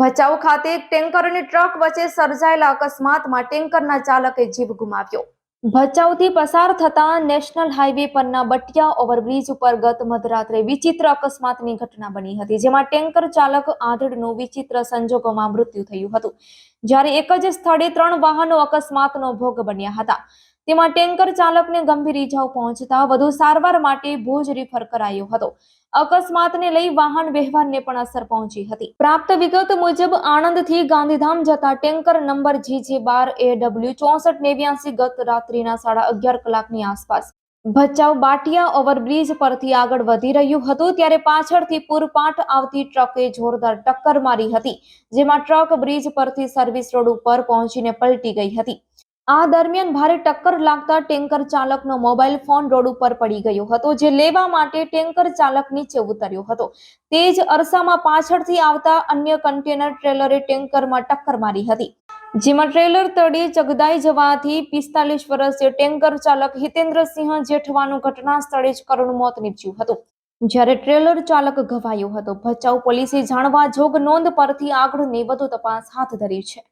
ભચાઉ ખાતે એક ટેન્કર અને ટ્રક વચ્ચે સર્જાયેલા અકસ્માતમાં ટેન્કરના ચાલકે જીવ ગુમાવ્યો. ભચાઉથી પસાર થતા નેશનલ હાઈવે પરના બટિયા ઓવરબ્રિજ ઉપર ગત મધરાત્રે વિચિત્ર અકસ્માતની ઘટના બની હતી, જેમાં ટેન્કર ચાલક આંધળનું વિચિત્ર સંજોગોમાં મૃત્યુ થયું હતું. જ્યારે એક જ સ્થળે ત્રણ વાહનો અકસ્માતનો ભોગ બન્યા હતા. તેમાં ટેન્કર ચાલકને ગંભીર ઈજાઓ પહોંચતા વધુ સારવાર માટે ભુજ રિફર કરાયો હતો. અકસ્માતને લઈ વાહન વ્યવહારને પણ અસર પહોંચી હતી. પ્રાપ્ત વિગત મુજબ આણંદથી ગાંધીધામ જતા ટેન્કર નંબર જીજે બાર એ ડબલ્યુ ચોસઠ નેવ્યાસી ગત રાત્રિના સાડા અગિયાર કલાકની આસપાસ ભચાઉ બાટિયા ઓવરબ્રિજ પરથી આગળ વધી રહ્યું હતું, ત્યારે પાછળથી પૂરપાટ આવતી ટ્રકે જોરદાર ટક્કર મારી હતી, જેમાં ટ્રક બ્રિજ પરથી સર્વિસ રોડ ઉપર પહોંચીને પલટી ગઈ હતી. આ દરમિયાન ભારે ટક્કર લાગતા ટેન્કર ચાલકનો મોબાઈલ ફોન રોડ ઉપર પડી ગયો હતો, જે લેવા માટે ટેન્કર ચાલક નીચે ઉતર્યો હતો. તે જ અરસામાં પાછળથી આવતા અન્ય કન્ટેનર ટ્રેલરે ટેન્કરમાં ટક્કર મારી હતી. જેમાં ટ્રેલર તળે ચગદાઈ જવાથી પિસ્તાલીસ વર્ષીય ટેન્કર ચાલક હિતેન્દ્રસિંહ જેઠવાનું ઘટના સ્થળે જ કરુણ મોત નીપજ્યું હતું. જ્યારે ટ્રેલર ચાલક ઘવાયો હતો, ભચાઉ પોલીસે જાણવા જોગ નોંધ પરથી આગળની વધુ તપાસ હાથ ધરી છે.